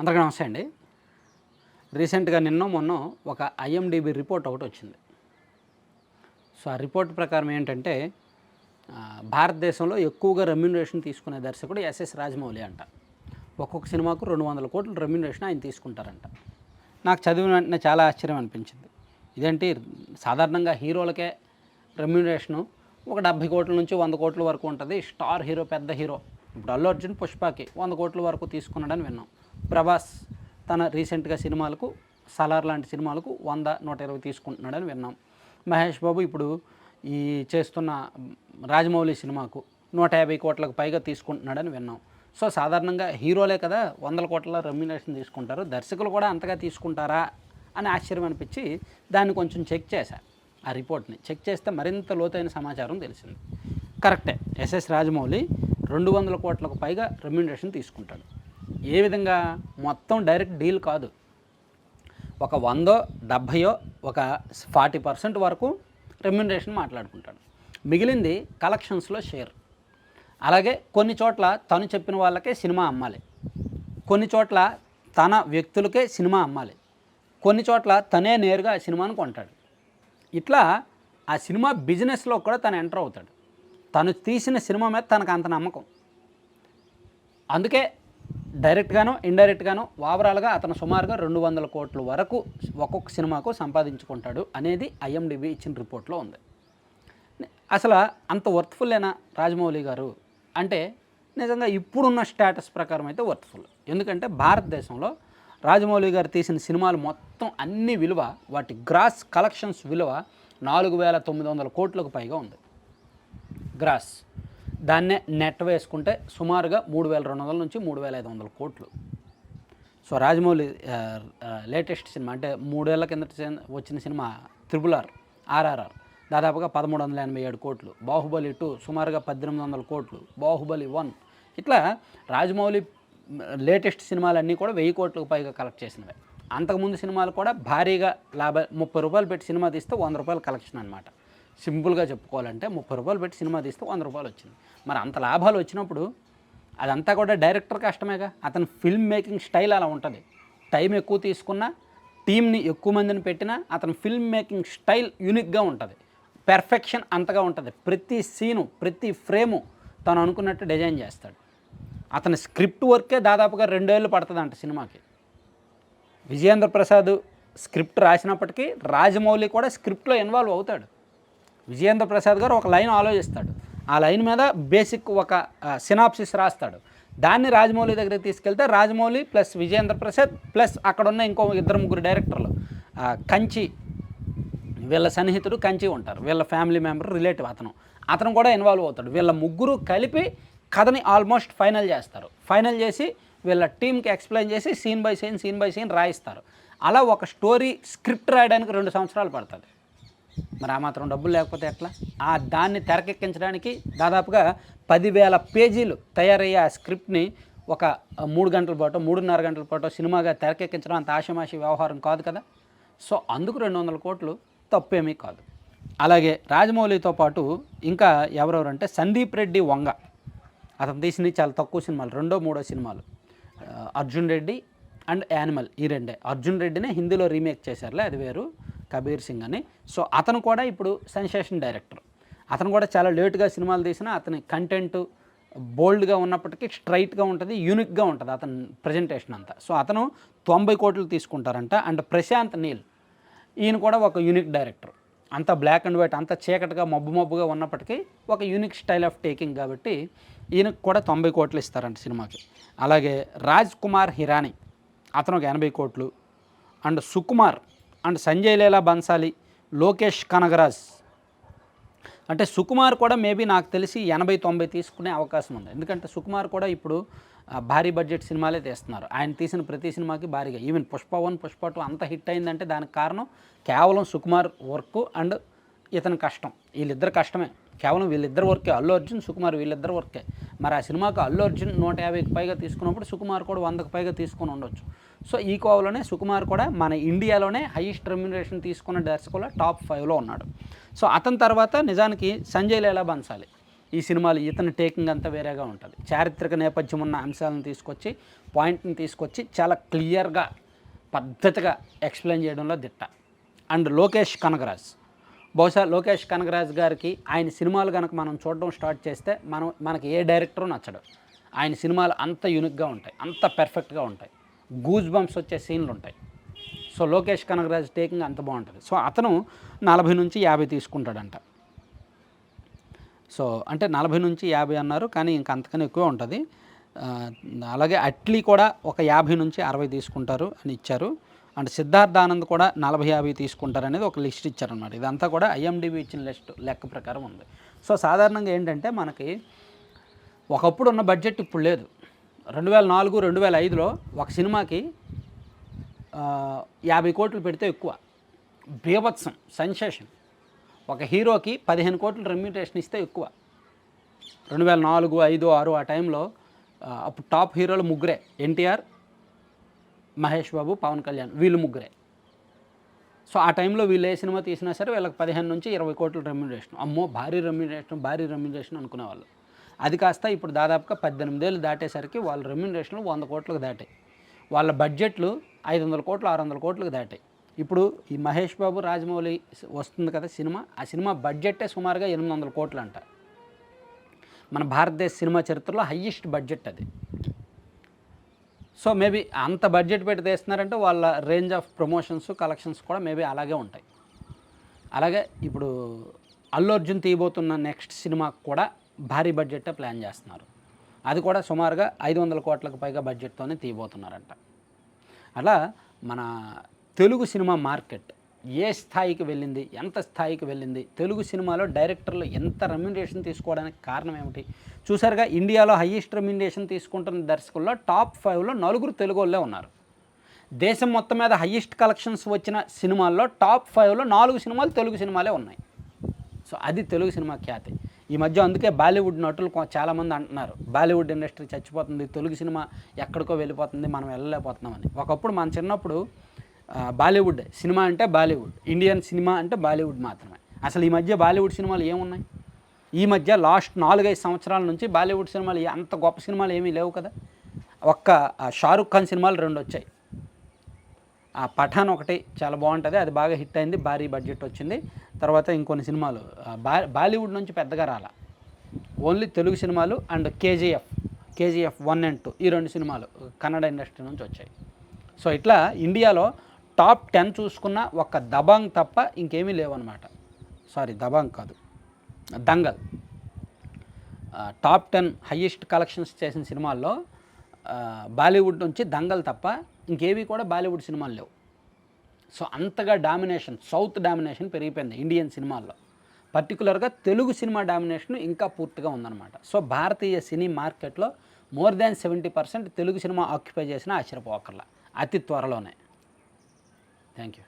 అందరికీ నమస్తే అండి. రీసెంట్గా నిన్న మొన్న ఒక ఐఎండిబి రిపోర్ట్ ఒకటి వచ్చింది. సో ఆ రిపోర్ట్ ప్రకారం ఏంటంటే భారతదేశంలో ఎక్కువగా రెమ్యునరేషన్ తీసుకునే దర్శకుడు ఎస్ఎస్ రాజమౌళి అంట. ఒక్కొక్క సినిమాకు రెండు వందల కోట్ల రెమ్యునరేషన్ ఆయన తీసుకుంటారంట. నాకు చదివిన వెంటనే చాలా ఆశ్చర్యం అనిపించింది. ఇదేంటి సాధారణంగా హీరోలకే రెమ్యునరేషను ఒక డెబ్భై కోట్ల నుంచి వంద కోట్ల వరకు ఉంటుంది స్టార్ హీరో పెద్ద హీరో. ఇప్పుడు అల్లు అర్జున్ పుష్పకి వంద కోట్ల వరకు తీసుకున్నాడని విన్నాం. ప్రభాస్ తన రీసెంట్గా సినిమాలకు సలార్ లాంటి సినిమాలకు వంద నూట ఇరవై తీసుకుంటున్నాడని విన్నాం. మహేష్ బాబు ఇప్పుడు ఈ చేస్తున్న రాజమౌళి సినిమాకు నూట యాభై కోట్లకు పైగా తీసుకుంటున్నాడని విన్నాం. సో సాధారణంగా హీరోలే కదా వందల కోట్ల రెమ్యునేషన్ తీసుకుంటారు. దర్శకులు కూడా అంతగా తీసుకుంటారా అని ఆశ్చర్యం అనిపించి దాన్ని కొంచెం చెక్ చేశా ఆ రిపోర్ట్ని. చెక్ చేస్తే మరింత లోతైన సమాచారం తెలిసింది. కరెక్టే ఎస్ఎస్ రాజమౌళి రెండు వందల కోట్లకు పైగా రెమ్యునరేషన్ తీసుకుంటాడు. ఏ విధంగా? మొత్తం డైరెక్ట్ డీల్ కాదు. ఒక వందో డెబ్భయో ఒక ఫార్టీ పర్సెంట్ వరకు రెమ్యునరేషన్ మాట్లాడుకుంటాడు. మిగిలింది కలెక్షన్స్లో షేర్. అలాగే కొన్ని చోట్ల తను చెప్పిన వాళ్ళకే సినిమా అమ్మాలి. కొన్ని చోట్ల తన వ్యక్తులకే సినిమా అమ్మాలి. కొన్ని చోట్ల తనే నేరుగా ఆ సినిమాను కొంటాడు. ఇట్లా ఆ సినిమా బిజినెస్లో కూడా తను ఎంటర్ అవుతాడు. తను తీసిన సినిమా మీద తనకు అంత నమ్మకం. అందుకే డైరెక్ట్గాను ఇండైరెక్ట్గాను ఓవరాల్గా అతను సుమారుగా రెండు వందల కోట్ల వరకు ఒక్కొక్క సినిమాకు సంపాదించుకుంటాడు అనేది ఐఎండిబి ఇచ్చిన రిపోర్ట్లో ఉంది. అసలు అంత వర్త్ఫుల్లేనా రాజమౌళి గారు? అంటే నిజంగా ఇప్పుడున్న స్టేటస్ ప్రకారం అయితే వర్త్ఫుల్. ఎందుకంటే భారతదేశంలో రాజమౌళి గారు తీసిన సినిమాలు మొత్తం అన్ని విలువ వాటి గ్రాస్ కలెక్షన్స్ విలువ నాలుగు వేల తొమ్మిది వందల కోట్లకు పైగా ఉంది. గ్రాస్. దాన్నే నెట్ వేసుకుంటే సుమారుగా మూడు వేల రెండు వందల నుంచి మూడు వేల ఐదు వందల కోట్లు. సో రాజమౌళి లేటెస్ట్ సినిమా అంటే మూడేళ్ళ కిందట వచ్చిన సినిమా త్రిబుల్ ఆర్ ఆర్ఆర్ఆర్ దాదాపుగా పదమూడు వందల ఎనభై ఏడు కోట్లు. బాహుబలి టూ సుమారుగా పద్దెనిమిది వందల కోట్లు. బాహుబలి వన్ ఇట్లా రాజమౌళి లేటెస్ట్ సినిమాలన్నీ కూడా వెయ్యి కోట్లకు పైగా కలెక్ట్ చేసినవి. అంతకుముందు సినిమాలు కూడా భారీగా లాభ ముప్పై రూపాయలు పెట్టి సినిమా తీస్తే వంద రూపాయలు కలెక్షన్ అనమాట సింపుల్గా చెప్పుకోవాలంటే ముప్పై రూపాయలు పెట్టి సినిమా తీస్తే వంద రూపాయలు వచ్చింది. మరి అంత లాభాలు వచ్చినప్పుడు అదంతా కూడా డైరెక్టర్ కష్టమేగా. అతని ఫిల్మ్ మేకింగ్ స్టైల్ అలా ఉంటుంది. టైం ఎక్కువ తీసుకున్నా టీంని ఎక్కువ మందిని పెట్టినా అతని ఫిల్మ్ మేకింగ్ స్టైల్ యూనిక్గా ఉంటుంది. పెర్ఫెక్షన్ అంతగా ఉంటుంది. ప్రతి సీను ప్రతి ఫ్రేము తను అనుకున్నట్టు డిజైన్ చేస్తాడు. అతని స్క్రిప్ట్ వర్కే దాదాపుగా రెండేళ్ళు పడుతుందంట సినిమాకి. విజయేంద్ర ప్రసాద్ స్క్రిప్ట్ రాసినప్పటికీ రాజమౌళి కూడా స్క్రిప్ట్లో ఇన్వాల్వ్ అవుతాడు. విజయేంద్ర ప్రసాద్ గారు ఒక లైన్ ఆలోచిస్తాడు. ఆ లైన్ మీద బేసిక్ ఒక సినాప్సిస్ రాస్తాడు. దాన్ని రాజమౌళి దగ్గరికి తీసుకెళ్తే రాజమౌళి ప్లస్ విజయేంద్ర ప్రసాద్ ప్లస్ అక్కడున్న ఇంకో ఇద్దరు ముగ్గురు డైరెక్టర్లు కంచి వీళ్ళ సన్నిహితుడు కంచి ఉంటారు. వీళ్ళ ఫ్యామిలీ మెంబర్ రిలేటివ్ అతను. అతను కూడా ఇన్వాల్వ్ అవుతాడు. వీళ్ళ ముగ్గురు కలిపి కథని ఆల్మోస్ట్ ఫైనల్ చేస్తారు. ఫైనల్ చేసి వీళ్ళ టీంకి ఎక్స్ప్లెయిన్ చేసి scene by scene scene by scene రాయిస్తారు. అలా ఒక స్టోరీ స్క్రిప్ట్ రాయడానికి రెండు సంవత్సరాలు పడుతుంది. మరి ఆ మాత్రం డబ్బులు లేకపోతే ఎట్లా? ఆ దాన్ని తెరకెక్కించడానికి దాదాపుగా పదివేల పేజీలు తయారయ్యే ఆ స్క్రిప్ట్ని ఒక మూడు గంటల పాటు మూడున్నర గంటల పాటు సినిమాగా తెరకెక్కించడం అంత ఆషమాషి వ్యవహారం కాదు కదా? సో అందుకు రెండు వందల కోట్లు తప్పేమీ కాదు. అలాగే రాజమౌళితో పాటు ఇంకా ఎవరెవరంటే సందీప్ రెడ్డి వంగ. అతను తీసిన చాలా తక్కువ సినిమాలు రెండో మూడో సినిమాలు. అర్జున్ రెడ్డి అండ్ యానిమల్ ఈ రెండే. అర్జున్ రెడ్డినే హిందీలో రీమేక్ చేశారులే అది వేరు. కబీర్ సింగ్ అని. సో అతను కూడా ఇప్పుడు సెన్సేషన్ డైరెక్టర్. అతను కూడా చాలా లేట్గా సినిమాలు తీసినా అతని కంటెంట్ బోల్డ్గా ఉన్నప్పటికీ స్ట్రైట్గా ఉంటుంది యూనిక్గా ఉంటుంది అతని ప్రజెంటేషన్ అంతా. సో అతను తొంభై కోట్లు తీసుకుంటారంట అండ్ ప్రశాంత్ నీల్ ఈయన కూడా ఒక యూనిక్ డైరెక్టర్. అంత బ్లాక్ అండ్ వైట్ అంత చీకటిగా మబ్బు మబ్బుగా ఉన్నప్పటికీ ఒక యూనిక్ స్టైల్ ఆఫ్ టేకింగ్ కాబట్టి ఈయనకు కూడా తొంభై కోట్లు ఇస్తారంట సినిమాకి. అలాగే రాజ్ కుమార్ హిరానీ అతను ఒక ఎనభై కోట్లు. అండ్ సుకుమార్ అండ్ సంజయ్ లీలా బన్సాలి లోకేష్ కనగరాజ్ అంటే సుకుమార్ కూడా మేబీ నాకు తెలిసి ఎనభై తొంభై తీసుకునే అవకాశం ఉంది. ఎందుకంటే సుకుమార్ కూడా ఇప్పుడు భారీ బడ్జెట్ సినిమాలే తీస్తున్నారు. ఆయన తీసిన ప్రతి సినిమాకి భారీగా. Even Pushpa one Pushpa two అంత హిట్ అయిందంటే దానికి కారణం కేవలం సుకుమార్ వర్క్ అండ్ ఇతని కష్టం. వీళ్ళిద్దరు కష్టమే. కేవలం వీళ్ళిద్దరు వర్కే. అల్లు అర్జున్ సుకుమార్ వీళ్ళిద్దరు వర్కే. మరి ఆ సినిమాకు అల్లు అర్జున్ నూట యాభైకి పైగా తీసుకున్నప్పుడు సుకుమార్ కూడా వందకు పైగా తీసుకొని ఉండొచ్చు. సో ఈ కోవలోనే సుకుమార్ కూడా మన ఇండియాలోనే హైయెస్ట్ రెమ్యునరేషన్ తీసుకున్న దర్శకుల టాప్ ఫైవ్లో ఉన్నాడు. సో అతని తర్వాత నిజానికి సంజయ్ లీలా బన్సాలి. ఈ సినిమాలు ఇతని టేకింగ్ అంతా వేరేగా ఉంటుంది. చారిత్రక నేపథ్యం ఉన్న అంశాలను తీసుకొచ్చి పాయింట్ని తీసుకొచ్చి చాలా క్లియర్గా పద్ధతిగా ఎక్స్ప్లెయిన్ చేయడంలో దిట్ట. అండ్ లోకేష్ కనగరాజ్ బహుశా లోకేష్ కనగరాజ్ గారికి ఆయన సినిమాలు కనుక మనం చూడడం స్టార్ట్ చేస్తే మనం మనకి ఏ డైరెక్టరు నచ్చడు. ఆయన సినిమాలు అంత యూనిక్గా ఉంటాయి అంత పెర్ఫెక్ట్గా ఉంటాయి. గూజ్ బంప్స్ వచ్చే సీన్లు ఉంటాయి సో లోకేష్ కనగరాజ్ టేకింగ్ అంత బాగుంటుంది. సో అతను నలభై నుంచి యాభై తీసుకుంటాడంట. సో అంటే నలభై నుంచి యాభై అన్నారు కానీ ఇంకా అంతకన్నా ఎక్కువ ఉంటుంది. అలాగే అట్లీ కూడా ఒక యాభై నుంచి అరవై తీసుకుంటారు అని ఇచ్చారు. అండ్ సిద్ధార్థ ఆనంద్ కూడా నలభై యాభై తీసుకుంటారు అనేది ఒక లిస్ట్ ఇచ్చారనమాట ఇదంతా కూడా ఐఎండిబి ఇచ్చిన లిస్ట్ లెక్క ప్రకారం ఉంది. సో సాధారణంగా ఏంటంటే మనకి ఒకప్పుడు ఉన్న బడ్జెట్ ఇప్పుడు లేదు. రెండు వేల నాలుగు రెండు వేల ఐదులో ఒక సినిమాకి యాభై కోట్లు పెడితే ఎక్కువ. బీభత్సం సెన్సేషన్. ఒక హీరోకి పదిహేను కోట్లు రెమ్యూటేషన్ ఇస్తే ఎక్కువ. రెండు వేల నాలుగు ఐదు ఆరు ఆ టైంలో అప్పుడు టాప్ హీరోలు ముగ్గురే. ఎన్టీఆర్ మహేష్ బాబు పవన్ కళ్యాణ్ వీళ్ళు ముగ్గురే. సో ఆ టైంలో వీళ్ళు ఏ సినిమా తీసినా సరే వీళ్ళకి పదిహేను నుంచి ఇరవై కోట్ల రెమ్యూనరేషన్ అమ్మో భారీ రెమ్యూనరేషన్ భారీ రెమ్యూనరేషన్ అనుకునేవాళ్ళు. అది కాస్త ఇప్పుడు దాదాపుగా పద్దెనిమిది ఏళ్ళు దాటేసరికి వాళ్ళ రెమ్యునరేషన్లు వంద కోట్లకు దాటాయి. వాళ్ళ బడ్జెట్లు ఐదు వందల కోట్లు ఆరు వందల కోట్లకు దాటాయి. ఇప్పుడు ఈ మహేష్ బాబు రాజమౌళి వస్తుంది కదా సినిమా ఆ సినిమా బడ్జెట్టే సుమారుగా ఎనిమిది వందల కోట్లు అంట మన భారతదేశ సినిమా చరిత్రలో హయ్యెస్ట్ బడ్జెట్ అది. సో మేబీ అంత బడ్జెట్ పెట్టి తీస్తున్నారంటే వాళ్ళ రేంజ్ ఆఫ్ ప్రమోషన్స్ కలెక్షన్స్ కూడా మేబీ అలాగే ఉంటాయి. అలాగే ఇప్పుడు అల్లు అర్జున్ తీయబోతున్న నెక్స్ట్ సినిమా కూడా భారీ బడ్జెట్టే ప్లాన్ చేస్తున్నారు. అది కూడా సుమారుగా ఐదు వందల కోట్లకు పైగా బడ్జెట్తోనే తీయబోతున్నారంట. అలా మన తెలుగు సినిమా మార్కెట్ ఏ స్థాయికి వెళ్ళింది ఎంత స్థాయికి వెళ్ళింది తెలుగు సినిమాలో డైరెక్టర్లు ఎంత రెమ్యునరేషన్ తీసుకోవడానికి కారణం ఏమిటి? చూసారుగా ఇండియాలో హయ్యెస్ట్ రెమ్యునరేషన్ తీసుకుంటున్న దర్శకుల్లో టాప్ ఫైవ్లో నలుగురు తెలుగు వాళ్ళే ఉన్నారు. దేశం మొత్తం మీద హయ్యెస్ట్ కలెక్షన్స్ వచ్చిన సినిమాల్లో టాప్ ఫైవ్లో నాలుగు సినిమాలు తెలుగు సినిమాలే ఉన్నాయి. సో అది తెలుగు సినిమా ఖ్యాతి. ఈ మధ్య అందుకే బాలీవుడ్ నటులు చాలామంది అంటున్నారు. బాలీవుడ్ ఇండస్ట్రీ చచ్చిపోతుంది తెలుగు సినిమా ఎక్కడికో వెళ్ళిపోతుంది మనం వెళ్ళలేకపోతున్నామని. ఒకప్పుడు మన చిన్నప్పుడు బాలీవుడ్ సినిమా అంటే బాలీవుడ్ ఇండియన్ సినిమా అంటే బాలీవుడ్ మాత్రమే. అసలు ఈ మధ్య బాలీవుడ్ సినిమాలు ఏమున్నాయి? ఈ మధ్య లాస్ట్ నాలుగైదు సంవత్సరాల నుంచి బాలీవుడ్ సినిమాలు అంత గొప్ప సినిమాలు ఏమీ లేవు కదా. ఒక్క షారుఖ్ ఖాన్ సినిమాలు రెండు వచ్చాయి. ఆ పఠాన్ ఒకటి చాలా బాగుంటుంది అది బాగా హిట్ అయింది భారీ బడ్జెట్ వచ్చింది. తర్వాత ఇంకొన్ని సినిమాలు. బా బాలీవుడ్ నుంచి పెద్దగా రాల. ఓన్లీ తెలుగు సినిమాలు and KGF KGF one and two ఈ రెండు సినిమాలు కన్నడ ఇండస్ట్రీ నుంచి వచ్చాయి. సో ఇట్లా ఇండియాలో టాప్ టెన్ చూసుకున్న ఒక దబాంగ్ తప్ప ఇంకేమీ లేవన్నమాట. సారీ దబాంగ్ కాదు. Dangal. Top ten highest collections చేసిన సినిమాల్లో బాలీవుడ్ నుంచి దంగల్ తప్ప ఇంకేవి కూడా బాలీవుడ్ సినిమాలు లేవు. సో అంతగా డామినేషన్ సౌత్ డామినేషన్ పెరిగిపోయింది ఇండియన్ సినిమాల్లో. పర్టికులర్గా తెలుగు సినిమా డామినేషన్ ఇంకా పూర్తిగా ఉందన్నమాట. సో భారతీయ సినీ మార్కెట్లో more than seventy percent Telugu cinema occupy చేసిన ఆశ్చర్యపోకర్ల. అతి త్వరలోనే. Thank you